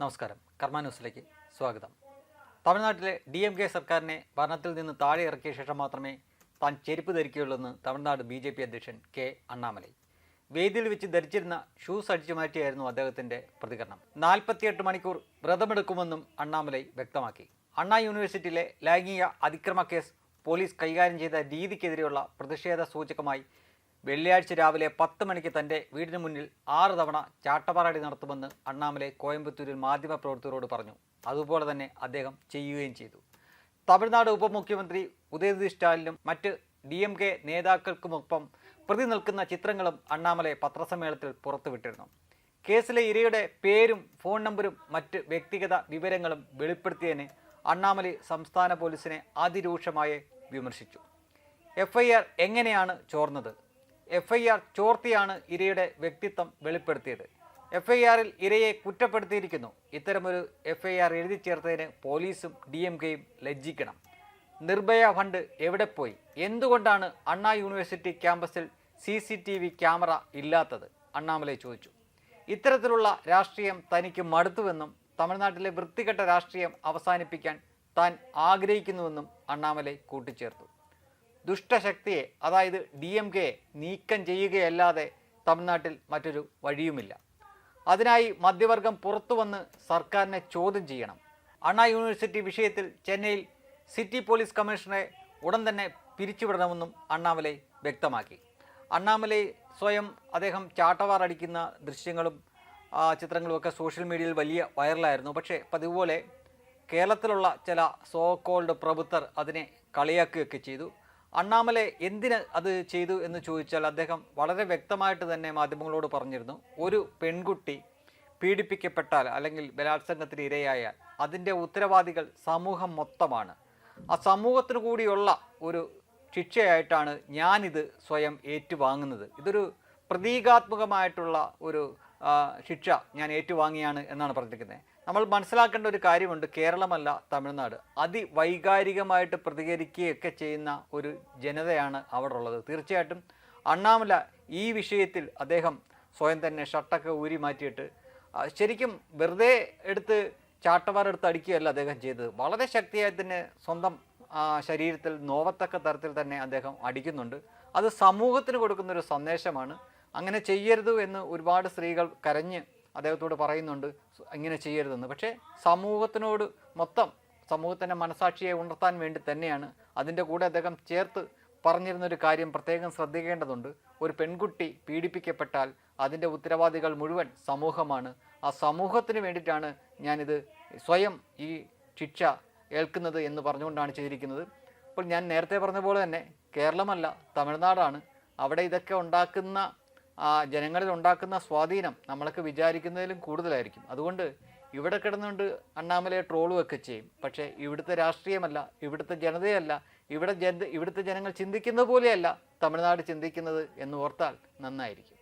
നമസ്കാരം. കർമ്മ ന്യൂസിലേക്ക് സ്വാഗതം. തമിഴ്നാട്ടിലെ ഡി എം കെ സർക്കാരിനെ ഭരണത്തിൽ നിന്ന് താഴെ ഇറക്കിയ ശേഷം മാത്രമേ താൻ ചെരുപ്പ് ധരിക്കുകയുള്ളൂവെന്ന് തമിഴ്നാട് ബി ജെ പി അധ്യക്ഷൻ കെ അണ്ണാമലൈ. വേദിയിൽ വെച്ച് ധരിച്ചിരുന്ന ഷൂസ് അടിച്ചു മാറ്റിയായിരുന്നു അദ്ദേഹത്തിന്റെ പ്രതികരണം. നാൽപ്പത്തിയെട്ട് മണിക്കൂർ വ്രതമെടുക്കുമെന്നും അണ്ണാമലൈ വ്യക്തമാക്കി. അണ്ണാ യൂണിവേഴ്സിറ്റിയിലെ ലൈംഗിക അതിക്രമ കേസ് പോലീസ് കൈകാര്യം ചെയ്ത രീതിക്കെതിരെയുള്ള പ്രതിഷേധ സൂചകമായി വെള്ളിയാഴ്ച രാവിലെ പത്ത് മണിക്ക് തന്റെ വീടിന് മുന്നിൽ ആറ് തവണ ചാട്ടപ്പാറാടി നടത്തുമെന്ന് അണ്ണാമലെ കോയമ്പത്തൂരിൽ മാധ്യമപ്രവർത്തകരോട് പറഞ്ഞു. അതുപോലെ തന്നെ അദ്ദേഹം ചെയ്യുകയും ചെയ്തു. തമിഴ്നാട് ഉപമുഖ്യമന്ത്രി ഉദയനിധി സ്റ്റാലിനും മറ്റ് ഡി എം കെ നേതാക്കൾക്കുമൊപ്പം പ്രതി നിൽക്കുന്ന ചിത്രങ്ങളും അണ്ണാമലെ പത്രസമ്മേളനത്തിൽ പുറത്തുവിട്ടിരുന്നു. കേസിലെ ഇരയുടെ പേരും ഫോൺ നമ്പരും മറ്റ് വ്യക്തിഗത വിവരങ്ങളും വെളിപ്പെടുത്തിയതിന് അണ്ണാമലൈ സംസ്ഥാന പോലീസിനെ അതിരൂക്ഷമായി വിമർശിച്ചു. എഫ്ഐആർ എങ്ങനെയാണ് ചോർന്നത്? എഫ് ഐ ആർ ചോർത്തിയാണ് ഇരയുടെ വ്യക്തിത്വം വെളിപ്പെടുത്തിയത്. എഫ് ഐ ആറിൽ ഇരയെ കുറ്റപ്പെടുത്തിയിരിക്കുന്നു. ഇത്തരമൊരു എഫ് ഐ ആർ എഴുതി ചേർത്തതിന് പോലീസും ഡി എം കെയും ലജ്ജിക്കണം. നിർഭയ ഫണ്ട് എവിടെ പോയി? എന്തുകൊണ്ടാണ് അണ്ണാ യൂണിവേഴ്സിറ്റി ക്യാമ്പസിൽ C C T V camera ഇല്ലാത്തത്? അണ്ണാമലൈ ചോദിച്ചു. ഇത്തരത്തിലുള്ള രാഷ്ട്രീയം തനിക്ക് മടുത്തുവെന്നും തമിഴ്നാട്ടിലെ വൃത്തികെട്ട രാഷ്ട്രീയം അവസാനിപ്പിക്കാൻ താൻ ആഗ്രഹിക്കുന്നുവെന്നും അണ്ണാമലൈ കൂട്ടിച്ചേർത്തു. ദുഷ്ടശക്തിയെ അതായത് ഡി എം കെയെ നീക്കം ചെയ്യുകയല്ലാതെ തമിഴ്നാട്ടിൽ മറ്റൊരു വഴിയുമില്ല. അതിനായി മധ്യവർഗം പുറത്തു വന്ന് സർക്കാരിനെ ചോദ്യം ചെയ്യണം. അണ്ണാ യൂണിവേഴ്സിറ്റി വിഷയത്തിൽ ചെന്നൈയിൽ സിറ്റി പോലീസ് കമ്മീഷണറെ ഉടൻ തന്നെ പിരിച്ചുവിടണമെന്നും അണ്ണാമലൈ വ്യക്തമാക്കി. അണ്ണാമലൈ സ്വയം അദ്ദേഹം ചാട്ടവാർ അടിക്കുന്ന ദൃശ്യങ്ങളും ചിത്രങ്ങളുമൊക്കെ സോഷ്യൽ മീഡിയയിൽ വലിയ വൈറലായിരുന്നു. പക്ഷേ പതിവുപോലെ കേരളത്തിലുള്ള ചില സോ കോൾഡ് പ്രഭുത്തർ അതിനെ കളിയാക്കുകയൊക്കെ ചെയ്തു. അണ്ണാമലെ എന്തിന് അത് ചെയ്തു എന്ന് ചോദിച്ചാൽ അദ്ദേഹം വളരെ വ്യക്തമായിട്ട് തന്നെ മാധ്യമങ്ങളോട് പറഞ്ഞിരുന്നു. ഒരു പെൺകുട്ടി പീഡിപ്പിക്കപ്പെട്ടാൽ അല്ലെങ്കിൽ ബലാത്സംഗത്തിന് ഇരയായാൽ അതിന്റെ ഉത്തരവാദികൾ സമൂഹം മൊത്തമാണ്. ആ സമൂഹത്തിന് കൂടിയുള്ള ഒരു ശിക്ഷയായിട്ടാണ് ഞാനിത് സ്വയം ഏറ്റുവാങ്ങുന്നത്. ഇതൊരു പ്രതീകാത്മകമായിട്ടുള്ള ഒരു ശിക്ഷ ഞാൻ ഏറ്റുവാങ്ങിയാണ് എന്നാണ് പറഞ്ഞിരിക്കുന്നത്. നമ്മൾ മനസ്സിലാക്കേണ്ട ഒരു കാര്യമുണ്ട്. കേരളമല്ല തമിഴ്നാട്. അതിവൈകാരികമായിട്ട് പ്രതികരിക്കുകയൊക്കെ ചെയ്യുന്ന ഒരു ജനതയാണ് അവിടെ ഉള്ളത്. തീർച്ചയായിട്ടും അണ്ണാമല ഈ വിഷയത്തിൽ അദ്ദേഹം സ്വയം തന്നെ ഷർട്ടൊക്കെ ഊരി മാറ്റിയിട്ട് ശരിക്കും വെറുതെ എടുത്ത് ചാട്ടവാരെടുത്ത് അടിക്കുകയല്ല അദ്ദേഹം ചെയ്തത്. വളരെ ശക്തിയായി തന്നെ സ്വന്തം ശരീരത്തിൽ നോവത്തക്ക തരത്തിൽ തന്നെ അദ്ദേഹം അടിക്കുന്നുണ്ട്. അത് സമൂഹത്തിന് കൊടുക്കുന്നൊരു സന്ദേശമാണ്. അങ്ങനെ ചെയ്യരുത് എന്ന് ഒരുപാട് സ്ത്രീകൾ കരഞ്ഞ് അദ്ദേഹത്തോട് പറയുന്നുണ്ട് ഇങ്ങനെ ചെയ്യരുതെന്ന്. പക്ഷേ സമൂഹത്തിനോട് മൊത്തം സമൂഹത്തിന്റെ മനസാക്ഷിയെ ഉണർത്താൻ വേണ്ടി തന്നെയാണ് അതിന്റെ കൂടെ അദ്ദേഹം ചേർത്ത് പറഞ്ഞിരുന്നൊരു കാര്യം പ്രത്യേകം ശ്രദ്ധിക്കേണ്ടതുണ്ട്. ഒരു പെൺകുട്ടി പീഡിപ്പിക്കപ്പെട്ടാൽ അതിന്റെ ഉത്തരവാദികൾ മുഴുവൻ സമൂഹമാണ്. ആ സമൂഹത്തിന് വേണ്ടിയിട്ടാണ് ഞാനിത് സ്വയം ഈ ശിക്ഷ ഏൽക്കുന്നത് എന്ന് പറഞ്ഞുകൊണ്ടാണ് ചെയ്തിരിക്കുന്നത്. അപ്പോൾ ഞാൻ നേരത്തെ പറഞ്ഞ പോലെ തന്നെ കേരളമല്ല തമിഴ്നാടാണ്. അവിടെ ഇതൊക്കെ ഉണ്ടാക്കുന്ന ജനങ്ങളിൽ ഉണ്ടാക്കുന്ന സ്വാധീനം നമ്മളൊക്കെ വിചാരിക്കുന്നതിലും കൂടുതലായിരിക്കും. അതുകൊണ്ട് ഇവിടെ കിടന്നുകൊണ്ട് അണ്ണാമലയെ ട്രോളുമൊക്കെ ചെയ്യും. പക്ഷേ ഇവിടുത്തെ രാഷ്ട്രീയമല്ല ഇവിടുത്തെ ജനതയല്ല ഇവിടെ ജന ഇവിടുത്തെ ജനങ്ങൾ ചിന്തിക്കുന്നത് പോലെയല്ല തമിഴ്നാട് ചിന്തിക്കുന്നത് എന്ന് ഓർത്താൽ നന്നായിരിക്കും.